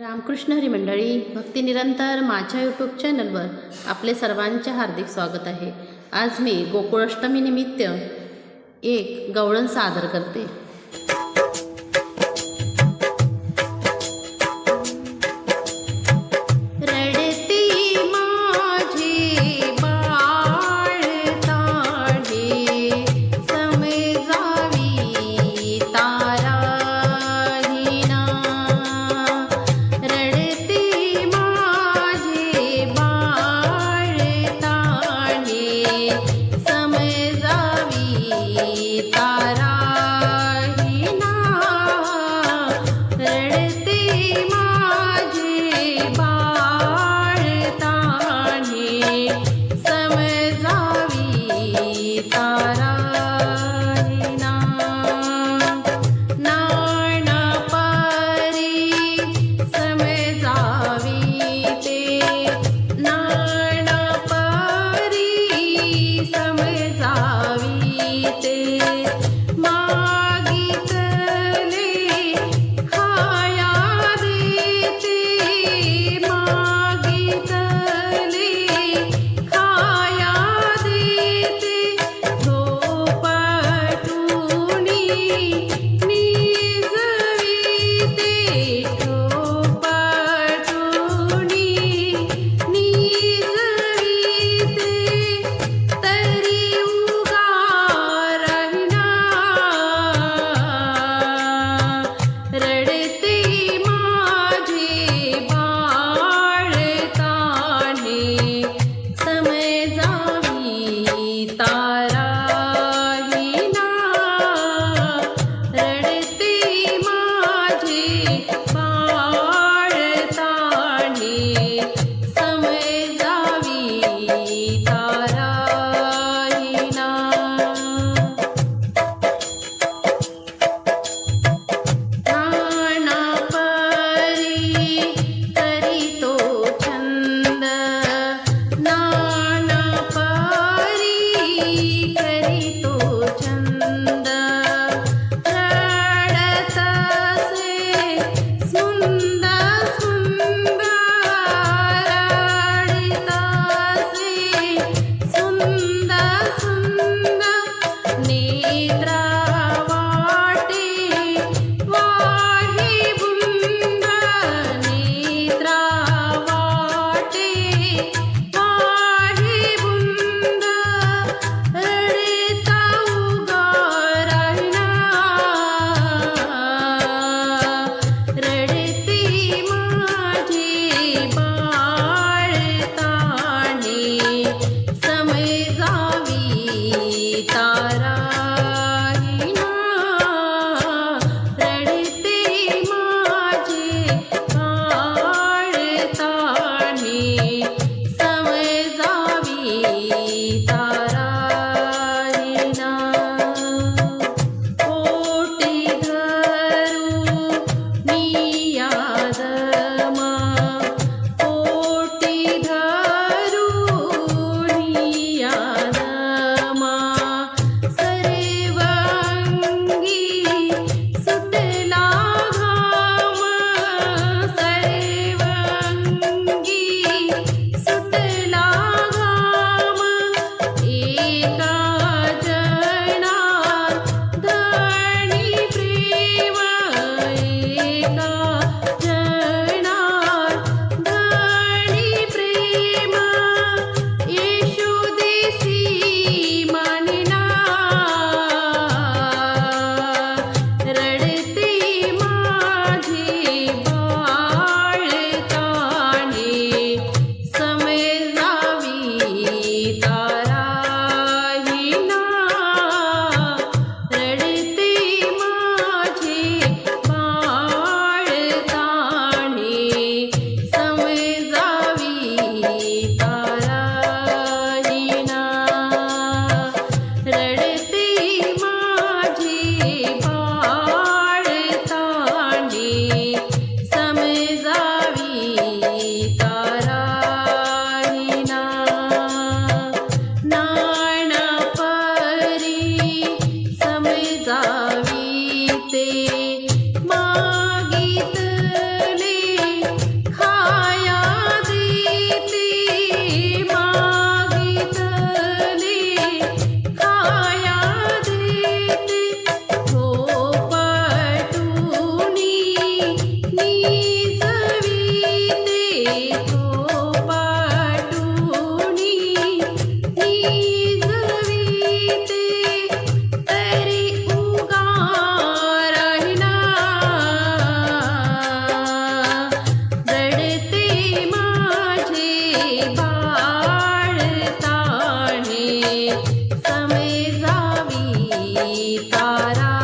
रामकृष्ण हरी मंडळी भक्ती निरंतर माझ्या यूट्यूब चॅनलवर आपले सर्वांचे हार्दिक स्वागत आहे. आज मी गोकुळाष्टमी निमित्त एक गवळण सादर करते. सा parar.